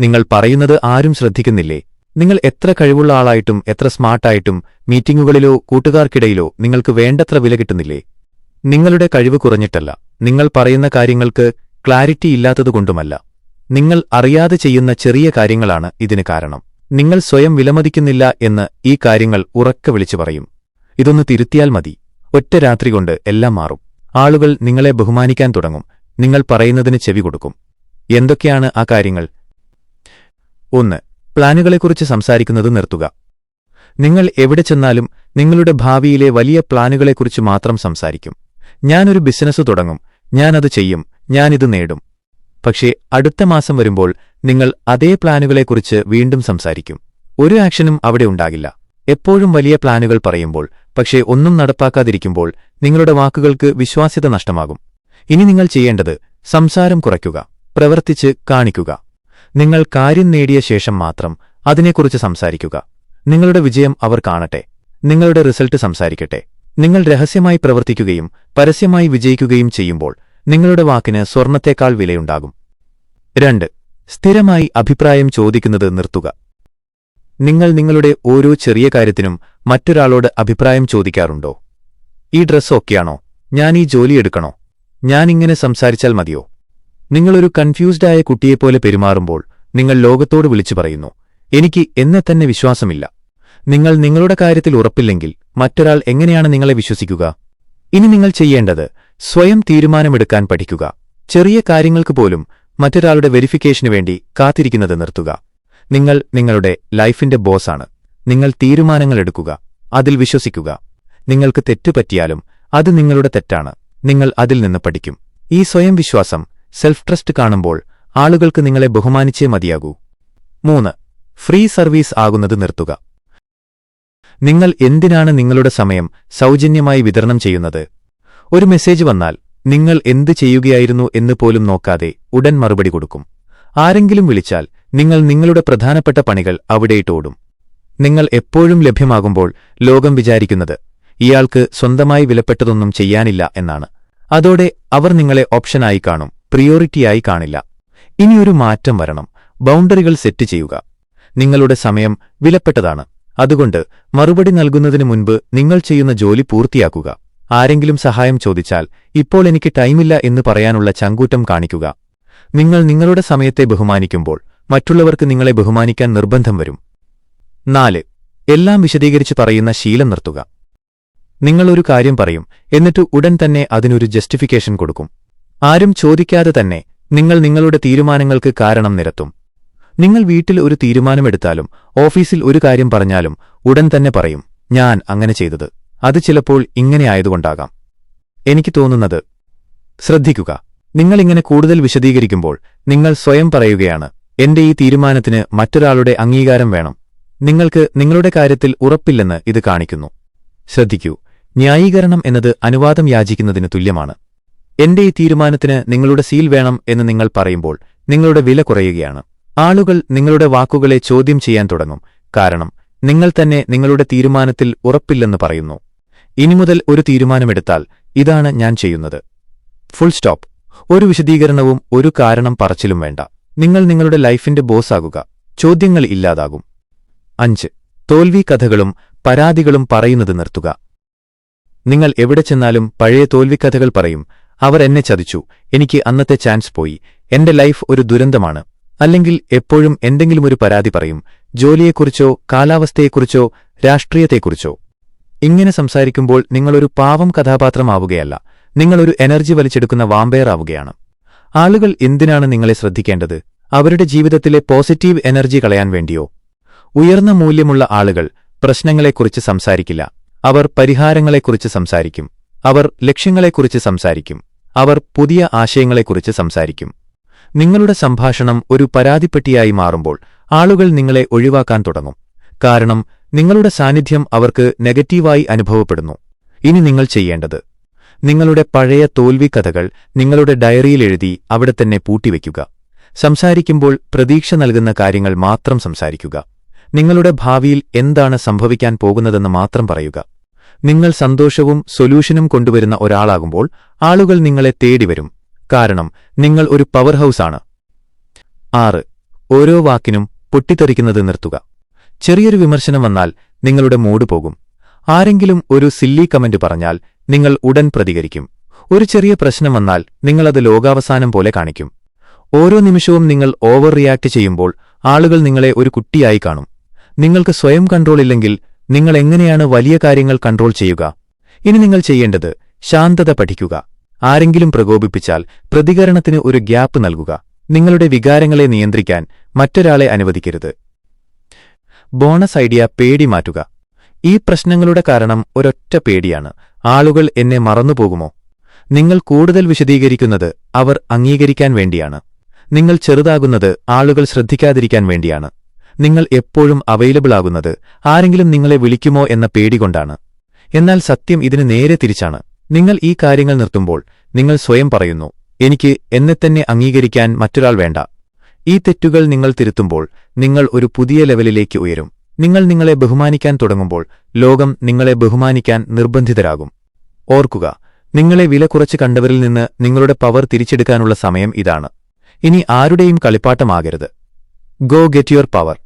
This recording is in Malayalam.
നിങ്ങൾ പറയുന്നത് ആരും ശ്രദ്ധിക്കുന്നില്ലേ? നിങ്ങൾ എത്ര കഴിവുള്ള ആളായിട്ടും എത്ര സ്മാർട്ടായിട്ടും മീറ്റിംഗുകളിലോ കൂട്ടുകാർക്കിടയിലോ നിങ്ങൾക്ക് വേണ്ടത്ര വില കിട്ടുന്നില്ലേ? നിങ്ങളുടെ കഴിവ് കുറഞ്ഞിട്ടല്ല. നിങ്ങൾ പറയുന്ന കാര്യങ്ങൾക്ക് ക്ലാരിറ്റി ഇല്ലാത്തതുകൊണ്ടുമല്ല. നിങ്ങൾ അറിയാതെ ചെയ്യുന്ന ചെറിയ കാര്യങ്ങളാണ് ഇതിന് കാരണം. നിങ്ങൾ സ്വയം വിലമതിക്കുന്നില്ല എന്ന് ഈ കാര്യങ്ങൾ ഉറക്കെ വിളിച്ചു പറയും. ഇതൊന്ന് തിരുത്തിയാൽ മതി. ഒറ്റ രാത്രി കൊണ്ട് എല്ലാം മാറും. ആളുകൾ നിങ്ങളെ ബഹുമാനിക്കാൻ തുടങ്ങും. നിങ്ങൾ പറയുന്നതിന് ചെവി കൊടുക്കും. എന്തൊക്കെയാണ് ആ കാര്യങ്ങൾ? ഒന്ന് പ്ലാനുകളെക്കുറിച്ച് സംസാരിക്കുന്നത് നിർത്തുക. നിങ്ങൾ എവിടെ ചെന്നാലും നിങ്ങളുടെ ഭാവിയിലെ വലിയ പ്ലാനുകളെക്കുറിച്ച് മാത്രം സംസാരിക്കും. ഞാനൊരു ബിസിനസ് തുടങ്ങും ഞാനത് ചെയ്യും ഞാനിത് നേടും. പക്ഷേ അടുത്ത മാസം വരുമ്പോൾ നിങ്ങൾ അതേ പ്ലാനുകളെക്കുറിച്ച് വീണ്ടും സംസാരിക്കും. ഒരു ആക്ഷനും അവിടെ ഉണ്ടാകില്ല. എപ്പോഴും വലിയ പ്ലാനുകൾ പറയുമ്പോൾ പക്ഷേ ഒന്നും നടപ്പാക്കാതിരിക്കുമ്പോൾ നിങ്ങളുടെ വാക്കുകൾക്ക് വിശ്വാസ്യത നഷ്ടമാകും. ഇനി നിങ്ങൾ ചെയ്യേണ്ടത് സംസാരം കുറയ്ക്കുക പ്രവർത്തിച്ച് കാണിക്കുക. നിങ്ങൾ കാര്യം നേടിയ ശേഷം മാത്രം അതിനെക്കുറിച്ച് സംസാരിക്കുക. നിങ്ങളുടെ വിജയം അവർ കാണട്ടെ. നിങ്ങളുടെ റിസൾട്ട് സംസാരിക്കട്ടെ. നിങ്ങൾ രഹസ്യമായി പ്രവർത്തിക്കുകയും പരസ്യമായി വിജയിക്കുകയും ചെയ്യുമ്പോൾ നിങ്ങളുടെ വാക്കിന് സ്വർണത്തേക്കാൾ വിലയുണ്ടാകും. രണ്ട് സ്ഥിരമായി അഭിപ്രായം ചോദിക്കുന്നത് നിർത്തുക. നിങ്ങൾ നിങ്ങളുടെ ഓരോ ചെറിയ കാര്യത്തിനും മറ്റൊരാളോട് അഭിപ്രായം ചോദിക്കാറുണ്ടോ? ഈ ഡ്രസ്സ് ഓക്കെയാണോ? ഞാൻ ഈ ജോലി എടുക്കണോ? ഞാനിങ്ങനെ സംസാരിച്ചാൽ മതിയോ? നിങ്ങളൊരു കൺഫ്യൂസ്ഡായ കുട്ടിയെപ്പോലെ പെരുമാറുമ്പോൾ നിങ്ങൾ ലോകത്തോട് വിളിച്ചു പറയുന്നു എനിക്ക് എന്നെ തന്നെ വിശ്വാസമില്ല. നിങ്ങൾ നിങ്ങളുടെ കാര്യത്തിൽ ഉറപ്പില്ലെങ്കിൽ മറ്റൊരാൾ എങ്ങനെയാണ് നിങ്ങളെ വിശ്വസിക്കുക? ഇനി നിങ്ങൾ ചെയ്യേണ്ടത് സ്വയം തീരുമാനമെടുക്കാൻ പഠിക്കുക. ചെറിയ കാര്യങ്ങൾക്ക് പോലും മറ്റൊരാളുടെ വെരിഫിക്കേഷനു വേണ്ടി കാത്തിരിക്കുന്നത് നിർത്തുക. നിങ്ങൾ നിങ്ങളുടെ ലൈഫിന്റെ ബോസാണ്. നിങ്ങൾ തീരുമാനങ്ങൾ എടുക്കുക അതിൽ വിശ്വസിക്കുക. നിങ്ങൾക്ക് തെറ്റുപറ്റിയാലും അത് നിങ്ങളുടെ തെറ്റാണ്. നിങ്ങൾ അതിൽ നിന്ന് പഠിക്കും. ഈ സ്വയം വിശ്വാസം സെൽഫ് ട്രസ്റ്റ് കാണുമ്പോൾ ആളുകൾക്ക് നിങ്ങളെ ബഹുമാനിച്ചേ മതിയാകൂ. മൂന്ന് ഫ്രീ സർവീസ് ആകുന്നത് നിർത്തുക. നിങ്ങൾ എന്തിനാണ് നിങ്ങളുടെ സമയം സൗജന്യമായി വിതരണം ചെയ്യുന്നത്? ഒരു മെസ്സേജ് വന്നാൽ നിങ്ങൾ എന്ത് ചെയ്യുകയായിരുന്നു എന്ന് പോലും നോക്കാതെ ഉടൻ മറുപടി കൊടുക്കും. ആരെങ്കിലും വിളിച്ചാൽ നിങ്ങൾ നിങ്ങളുടെ പ്രധാനപ്പെട്ട പണികൾ അവിടെയിട്ടോടും നിങ്ങൾ എപ്പോഴും ലഭ്യമാകുമ്പോൾ ലോകം വിചാരിക്കുന്നത് ഇയാൾക്ക് സ്വന്തമായി വിലപ്പെട്ടതൊന്നും ചെയ്യാനില്ല എന്നാണ്. അതോടെ അവർ നിങ്ങളെ ഓപ്ഷനായി കാണും. പ്രിയോറിറ്റിയായി കാണില്ല. ഇനിയൊരു മാറ്റം വരണം. ബൗണ്ടറികൾ സെറ്റ് ചെയ്യുക. നിങ്ങളുടെ സമയം വിലപ്പെട്ടതാണ്. അതുകൊണ്ട് മറുപടി നൽകുന്നതിനു മുൻപ് നിങ്ങൾ ചെയ്യുന്ന ജോലി പൂർത്തിയാക്കുക. ആരെങ്കിലും സഹായം ചോദിച്ചാൽ ഇപ്പോൾ എനിക്ക് ടൈമില്ല എന്ന് പറയാനുള്ള ചങ്കൂറ്റം കാണിക്കുക. നിങ്ങൾ നിങ്ങളുടെ സമയത്തെ ബഹുമാനിക്കുമ്പോൾ മറ്റുള്ളവർക്ക് നിങ്ങളെ ബഹുമാനിക്കാൻ നിർബന്ധം വരും. നാല്. എല്ലാം വിശദീകരിച്ച് പറയുന്ന ശീലം നിർത്തുക. നിങ്ങളൊരു കാര്യം പറയും എന്നിട്ട് ഉടൻ തന്നെ അതിനൊരു ജസ്റ്റിഫിക്കേഷൻ കൊടുക്കും. ആരും ചോദിക്കാതെ തന്നെ നിങ്ങൾ നിങ്ങളുടെ തീരുമാനങ്ങൾക്ക് കാരണം നിരത്തും. നിങ്ങൾ വീട്ടിൽ ഒരു തീരുമാനമെടുത്താലും ഓഫീസിൽ ഒരു കാര്യം പറഞ്ഞാലും ഉടൻ തന്നെ പറയും ഞാൻ അങ്ങനെ ചെയ്തത്. അത് ചിലപ്പോൾ ഇങ്ങനെയായതുകൊണ്ടാകാം എനിക്ക് തോന്നുന്നത് ശ്രദ്ധിക്കുക. നിങ്ങളിങ്ങനെ കൂടുതൽ വിശദീകരിക്കുമ്പോൾ നിങ്ങൾ സ്വയം പറയുകയാണ് എന്റെ ഈ തീരുമാനത്തിന് മറ്റൊരാളുടെ അംഗീകാരം വേണം. നിങ്ങൾക്ക് നിങ്ങളുടെ കാര്യത്തിൽ ഉറപ്പില്ലെന്ന് ഇത് കാണിക്കുന്നു. ശ്രദ്ധിക്കൂ. ന്യായീകരണം എന്നത് അനുവാദം യാചിക്കുന്നതിന് തുല്യമാണ്. എന്റെ ഈ തീരുമാനത്തിന് നിങ്ങളുടെ സീൽ വേണം എന്ന് നിങ്ങൾ പറയുമ്പോൾ നിങ്ങളുടെ വില കുറയുകയാണ്. ആളുകൾ നിങ്ങളുടെ വാക്കുകളെ ചോദ്യം ചെയ്യാൻ തുടങ്ങും. കാരണം നിങ്ങൾ തന്നെ നിങ്ങളുടെ തീരുമാനത്തിൽ ഉറപ്പില്ലെന്ന് പറയുന്നു. ഇനി മുതൽ ഒരു തീരുമാനമെടുത്താൽ ഇതാണ് ഞാൻ ചെയ്യുന്നത്. ഫുൾ സ്റ്റോപ്പ് ഒരു വിശദീകരണവും ഒരു കാരണം പറച്ചിലും വേണ്ട. നിങ്ങൾ നിങ്ങളുടെ ലൈഫിന്റെ ബോസാകുക ചോദ്യങ്ങൾ ഇല്ലാതാകും. അഞ്ച്. തോൽവി കഥകളും പരാതികളും പറയുന്നത് നിർത്തുക. നിങ്ങൾ എവിടെ ചെന്നാലും പഴയ തോൽവിക്കഥകൾ പറയും. അവർ എന്നെ ചതിച്ചു. എനിക്ക് അന്നത്തെ ചാൻസ് പോയി. എന്റെ ലൈഫ് ഒരു ദുരന്തമാണ്. അല്ലെങ്കിൽ എപ്പോഴും എന്തെങ്കിലും ഒരു പരാതി പറയും. ജോലിയെക്കുറിച്ചോ കാലാവസ്ഥയെക്കുറിച്ചോ രാഷ്ട്രീയത്തെക്കുറിച്ചോ. ഇങ്ങനെ സംസാരിക്കുമ്പോൾ നിങ്ങളൊരു പാവം കഥാപാത്രമാവുകയല്ല. നിങ്ങളൊരു എനർജി വലിച്ചെടുക്കുന്ന വാമ്പയർ ആവുകയാണ് ആളുകൾ എന്തിനാണ് നിങ്ങളെ ശ്രദ്ധിക്കേണ്ടത്? അവരുടെ ജീവിതത്തിലെ പോസിറ്റീവ് എനർജി കളയാൻ വേണ്ടിയോ? ഉയർന്ന മൂല്യമുള്ള ആളുകൾ പ്രശ്നങ്ങളെക്കുറിച്ച് സംസാരിക്കില്ല. അവർ പരിഹാരങ്ങളെക്കുറിച്ച് സംസാരിക്കും. അവർ ലക്ഷ്യങ്ങളെക്കുറിച്ച് സംസാരിക്കും. അവർ പുതിയ ആശയങ്ങളെക്കുറിച്ച് സംസാരിക്കും. നിങ്ങളുടെ സംഭാഷണം ഒരു പരാതിപ്പെട്ടിയായി മാറുമ്പോൾ ആളുകൾ നിങ്ങളെ ഒഴിവാക്കാൻ തുടങ്ങും. കാരണം നിങ്ങളുടെ സാന്നിധ്യം അവർക്ക് നെഗറ്റീവായി അനുഭവപ്പെടുന്നു. ഇനി നിങ്ങൾ ചെയ്യേണ്ടത് നിങ്ങളുടെ പഴയ തോൽവി കഥകൾ നിങ്ങളുടെ ഡയറിയിലെഴുതി അവിടെ തന്നെ പൂട്ടിവെക്കുക. സംസാരിക്കുമ്പോൾ പ്രതീക്ഷ നൽകുന്ന കാര്യങ്ങൾ മാത്രം സംസാരിക്കുക. നിങ്ങളുടെ ഭാവിയിൽ എന്താണ് സംഭവിക്കാൻ പോകുന്നതെന്ന് മാത്രം പറയുക. നിങ്ങൾ സന്തോഷവും സൊല്യൂഷനും കൊണ്ടുവരുന്ന ഒരാളാകുമ്പോൾ ആളുകൾ നിങ്ങളെ തേടിവരും കാരണം നിങ്ങൾ ഒരു പവർ ഹൗസാണ് ആറ്. ഓരോ വാക്കിനും പൊട്ടിത്തെറിക്കുന്നത് നിർത്തുക. ചെറിയൊരു വിമർശനം വന്നാൽ നിങ്ങളുടെ മൂഡ് പോകും. ആരെങ്കിലും ഒരു സില്ലി കമന്റ് പറഞ്ഞാൽ നിങ്ങൾ ഉടൻ പ്രതികരിക്കും. ഒരു ചെറിയ പ്രശ്നം വന്നാൽ നിങ്ങളത് ലോകാവസാനം പോലെ കാണിക്കും. ഓരോ നിമിഷവും നിങ്ങൾ ഓവർ റിയാക്ട് ചെയ്യുമ്പോൾ ആളുകൾ നിങ്ങളെ ഒരു കുട്ടിയായി കാണും. നിങ്ങൾക്ക് സ്വയം കൺട്രോൾ ഇല്ലെങ്കിൽ നിങ്ങൾ എങ്ങനെയാണ് വലിയ കാര്യങ്ങൾ കൺട്രോൾ ചെയ്യുക? ഇനി നിങ്ങൾ ചെയ്യേണ്ടത് ശാന്തത പഠിക്കുക. ആരെങ്കിലും പ്രകോപിപ്പിച്ചാൽ പ്രതികരണത്തിന് ഒരു ഗ്യാപ്പ് നൽകുക. നിങ്ങളുടെ വികാരങ്ങളെ നിയന്ത്രിക്കാൻ മറ്റൊരാളെ അനുവദിക്കരുത്. ബോണസ് ഐഡിയ പേടി മാറ്റുക. ഈ പ്രശ്നങ്ങളുടെ കാരണം ഒരൊറ്റ പേടിയാണ്. ആളുകൾ എന്നെ മറന്നുപോകുമോ നിങ്ങൾ കൂടുതൽ വിശദീകരിക്കുന്നത് അവർ അംഗീകരിക്കാൻ വേണ്ടിയാണ്. നിങ്ങൾ ചെറുതാകുന്നത് ആളുകൾ ശ്രദ്ധിക്കാതിരിക്കാൻ വേണ്ടിയാണ്. നിങ്ങൾ എപ്പോഴും അവൈലബിൾ ആകുന്നത് ആരെങ്കിലും നിങ്ങളെ വിളിക്കുമോ എന്ന പേടികൊണ്ടാണ് എന്നാൽ സത്യം ഇതിന് നേരെ തിരിച്ചാണ്. നിങ്ങൾ ഈ കാര്യങ്ങൾ നിർത്തുമ്പോൾ നിങ്ങൾ സ്വയം പറയുന്നു എനിക്ക് എന്നെ തന്നെ അംഗീകരിക്കാൻ മറ്റൊരാൾ വേണ്ട. ഈ തെറ്റുകൾ നിങ്ങൾ തിരുത്തുമ്പോൾ നിങ്ങൾ ഒരു പുതിയ ലെവലിലേക്ക് ഉയരും. നിങ്ങൾ നിങ്ങളെ ബഹുമാനിക്കാൻ തുടങ്ങുമ്പോൾ ലോകം നിങ്ങളെ ബഹുമാനിക്കാൻ നിർബന്ധിതരാകും. ഓർക്കുക നിങ്ങളെ വില കുറച്ച് കണ്ടവരിൽ നിന്ന് നിങ്ങളുടെ പവർ തിരിച്ചെടുക്കാനുള്ള സമയം ഇതാണ്. ഇനി ആരുടെയും കളിപ്പാട്ടമാകരുത്. Go get your power